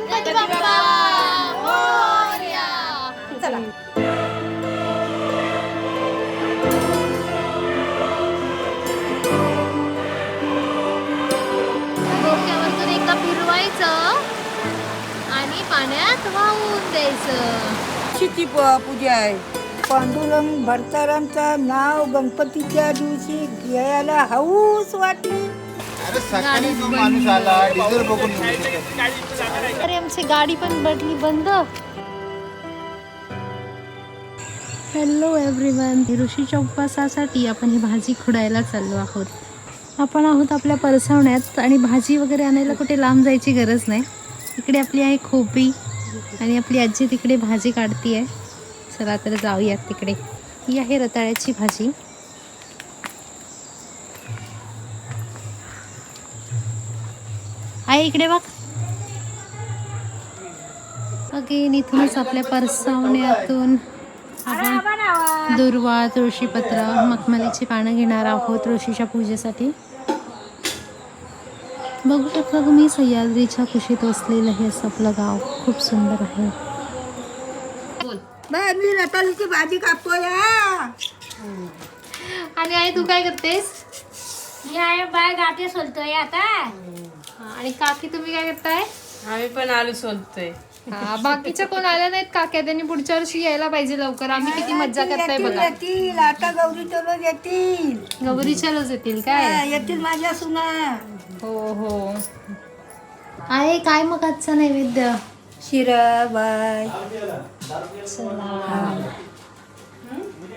गणपती बाप्पा मोरया. चला डोक्यावरतून एकदा फिरवायचं आणि पाण्यात वाहून द्यायचं शिची पूजा आहे पांडुरंग भरतारामचं नाव गणपतीच्या दिवशी घ्यायला हौस वाटली अरे सकाळी जो माणूस आला डिझेल बघून निघू शकत. अरे आमची गाडी पण पडली बंद. हॅलो एव्हरीवन ऋषीच्या उपवासासाठी आपण ही भाजी खुडायला चाललो आहोत. आपण आहोत आपल्या परसवण्यात आणि भाजी वगैरे आणायला कुठे लांब जायची गरज नाही. इकडे आपली आहे खोपी आणि आपली आजी तिकडे भाजी काढती आहे चला तर जाऊयात तिकडे. ही आहे रताळ्याची भाजी. आहे इकडे बघ. अगेन इथूनच आपल्या परसावण्यातून आपण दुर्वा तुळशीपत्र मखमलीची पानं घेणार आहोत तुळशीच्या पूजेसाठी. बघू शकता तुम्ही सह्याद्रीच्या कुशीत असलेलं हे असं आपलं गाव. खूप सुंदर आहे. मी रताळीची भाजी कापतोय. आणि आई तू काय करतेस? या बाय गाठी सोलतोय आता. आणि काकी तुम्ही काय करताय? आम्ही पण आलू सोलतोय. हा, बाकीच्या कोण आल्या नाहीत? काक्या त्यांनी पुढच्या वर्षी यायला पाहिजे लवकर. आम्ही किती मज्जा करताय येतील बघा. येतील. आता गौरी रोज येतील. गौरीच्या रोज येतील हा, काय येतील माझ्या सुना. हो हो. आहे काय मग आजचा नैवेद्य? शिरा बाय.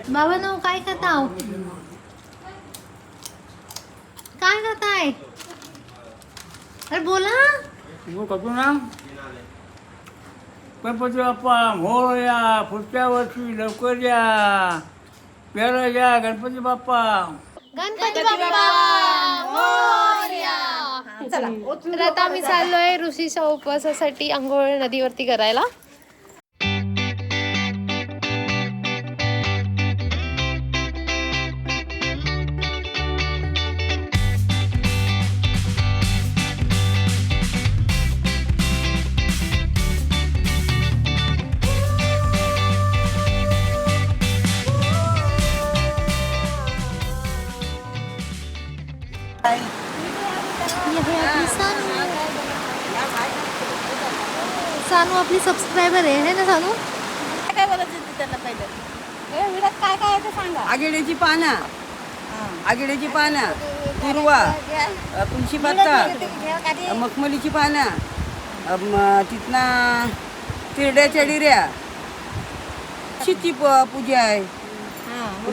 बाबा नो काय करताव काय करताय अरे बोला. गणपती बाप्पा मोर या पुढच्या वर्षी लवकर या. प्यारा या गणपती बाप्पा. गणपती बाप्पा मोरया. तर आता आम्ही चाललोय ऋषीच्या उपवासासाठी आंघोळ नदीवरती करायला. सानू आपली सबस्क्रायबर आहे है ना सानू? काय बोलायचं त्यांना पहिलं? काय काय आहे ते सांगा. आगिड्याची पानं. आगिड्याची पानं. दुर्वा तुळशी पत्ता. मखमलीची पानं. तिथनं तिरड्याच्या डिऱ्या. प- पूजा आहे.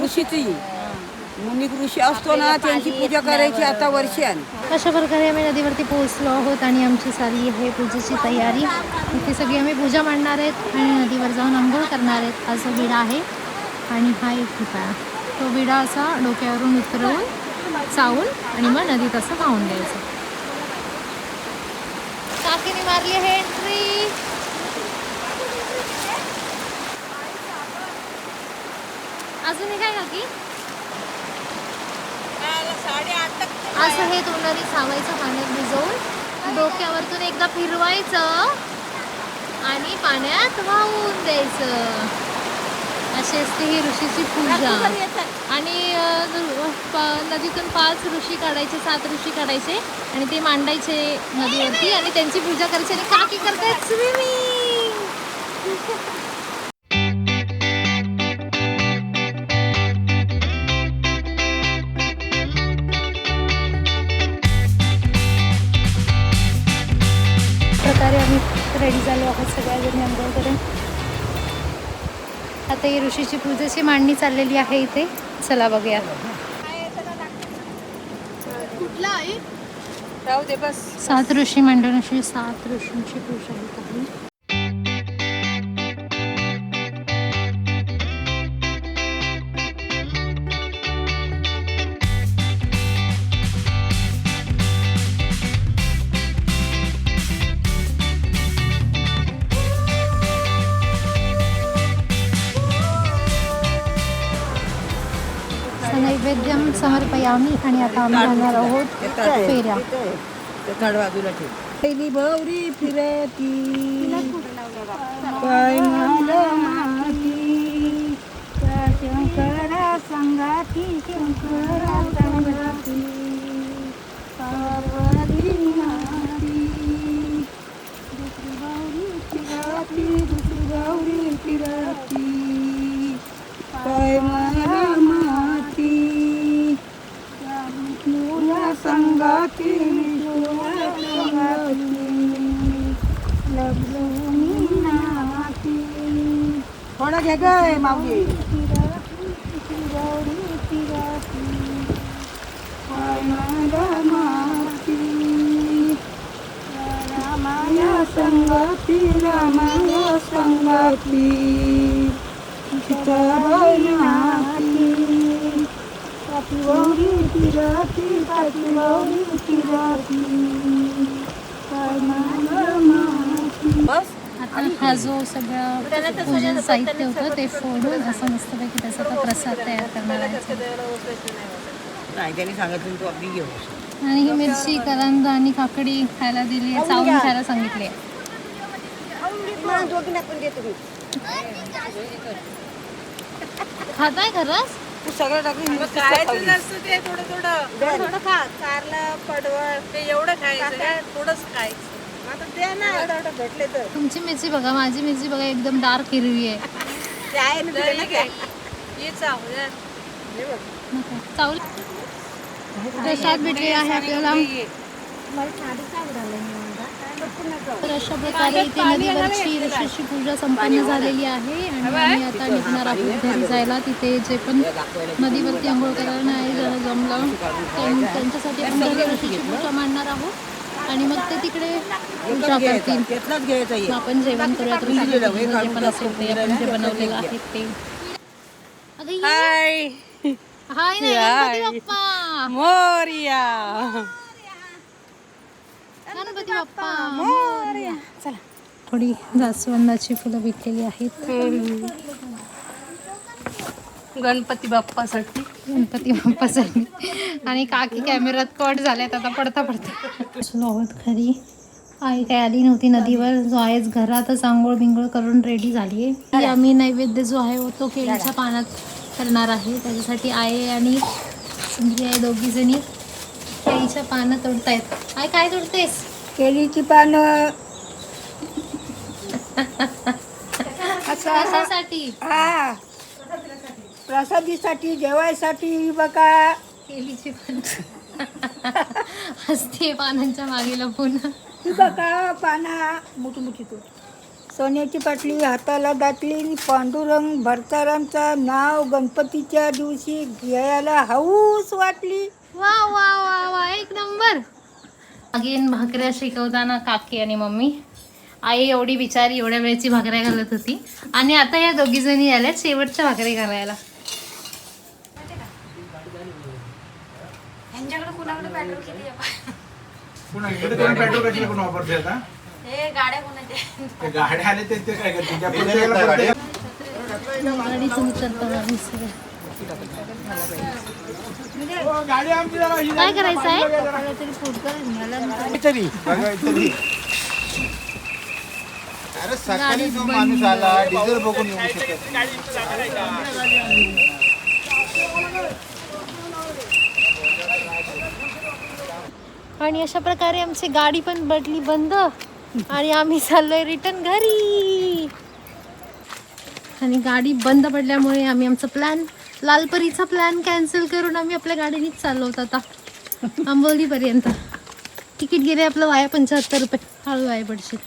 ऋषीची. मुनिक ऋषी असतो ना त्यांची पूजा करायची आता वर्षान. अशा प्रकारे आम्ही नदीवरती पोहोचलो आहोत आणि आमची सारी आहे पूजेची तयारी इथे सगळी आम्ही पूजा मांडणार आहेत आणि नदीवर जाऊन आंघोळ करणार आहेत. हा जो विडा आहे आणि हा एक ठिकाण तो विडा असा डोक्यावरून उतरवून चावून आणि मग नदीत असं वाहून द्यायचं. काकीने मारली आहे एंट्री अजून काय काकी? असं हे तोंडाने सावायचं पाण्यात भिजवून. डोक्यावरतून एकदा फिरवायचं आणि पाण्यात वाहून द्यायचं. अशी असते ही ऋषीची पूजा. आणि नदीतून पाच ऋषी काढायचे सात ऋषी काढायचे आणि ते मांडायचे नदीवरती आणि त्यांची पूजा करायची. आणि काकी करतायत स्विमिंग प्रकारे आम्ही रेडी झालो आहोत सगळ्याजणी आंघोळ करून आता ही ऋषीची पूजेची मांडणी चाललेली आहे इथे. चला बघूया. कुठला आहे? राहू दे बस. सात ऋषी मांडून अशी सात ऋषींची पूजा होत आहे. समर्पयामी आणि आता आम्ही जाणार आहोत फेऱ्या. बाजूला ठेव. पहिली भवरी फिरती. मला माती. शंकरा संगाती शंकरा संगाती. पार्वती नाती दुसरी गौरी फिरती दुसरी थोडं घे गे माऊली गौरी फिरती काय मला माती रामाया संगती रामाया संगती सीताबाई नाती पाठीवरी फिरती पाठीवरी फिरती काय मला माती आता हा जो सगळं पूजन साहित्य होतं ते फोडून असं मस्तपैकी त्याचा आता प्रसाद तयार करणार आहे. नाही त्यांनी सांगितलं तू अगदी घेऊ आणि ही मिरची करंद आणि काकडी खायला दिली आहे चावून खायला सांगितली आहे. खाताय खरंच? तू सगळं टाकून खायचं ते थोडं थोडं. थोडं खा कारलं पडवळ ते एवढं खायचं काय? थोडंच खायचं. आता ते ना. एवढं एवढं भेटले तर. तुमची मिरची बघा माझी मिरची बघा एकदम डार्क हिरवी आहे. ते आहे ना तुला काय ये चाव नको. चावलं. प्रसाद भेटले आहे आपल्याला. तर अशा प्रकारे इथे नदीवरची ऋषीची पूजा संपन्न झालेली आहे आणि आम्ही आता निघणार आहोत घरी जायला. तिथे जे पण नदीवरती आंघोळ करायला नाही ज्याला जमलं. त्यां- त्यांच्यासाठी आपण घरी ऋषीची पूजा मांडणार आहोत. आणि मग ते तिकडे पूजा करतील आपण जेवण जे पण असेल ते आपण जे बनवलेलं आहे ते. हाय. हाय नाही गणपती बाप्पा. मोरिया. गणपती बाप्पा. मोरया. चला. थोडी जास्वंदाची फुलं विकलेली आहेत. गणपती बाप्पासाठी गणपती बाप्पासाठी आणि काकी कॅमेऱ्यात कट झाल्यात आता पडता पडता. आहोत घरी. आई काय आली नव्हती नदीवर. जो आहेच घरातच आंघोळ बिंघोळ करून रेडी झाली आहे आम्ही नैवेद्य जो आहे तो केळीच्या पानात करणार आहे. त्याच्यासाठी आई आणि सुंदरी आई दोघी जणी केळीच्या पानं तोडतायत. आई काय तोडतेस? केळीची पानं. असं कशासाठी? हा. प्रसादीसाठी जेवायसाठी बघा. केळीची पानं असते पानांच्या मागे लपून ही बघा पाना. मोठी मोठी तो सोन्याची पाटली हाताला दाटली पांडुरंग भरतारांचा नाव गणपतीच्या दिवशी घ्यायला हौस वाटली. वा वा वा वा एक नंबर. अगेन भाकऱ्या शिकवताना काकी आणि मम्मी. आई एवढी बिचारी एवढ्या वेळची भाकऱ्या घालत होती. आणि आता या दोघी जणी आल्यात शेवटच्या भाकरी घालायला. पुन्हा इकडे कोण पेट्रोल कशाला कोण वापरते आता ते गाड्या आले ते ते काय करते त्या प्रत्येकाला प्रत्येक- गाडीचं उतरताना दिसतंय. हो, गाडी आमची जरा ही काय करायचं आहे काहीतरी बघा काहीतरी. अरे सकाळी जो माणूस आला डिझेल बघून येऊ शकत नाही. आणि अशा प्रकारे आमची गाडी पण पडली बंद. आणि आम्ही चाललोय रिटर्न घरी. आणि गाडी बंद पडल्यामुळे आम्ही आमचा प्लॅन लालपरीचा प्लॅन कॅन्सल करून आम्ही आपल्या गाडीनेच चाललो होतो आता. आंबोलीपर्यंत तिकीट गेले आपलं वाया पंच्याहत्तर रुपये. हळू वाया पडशील.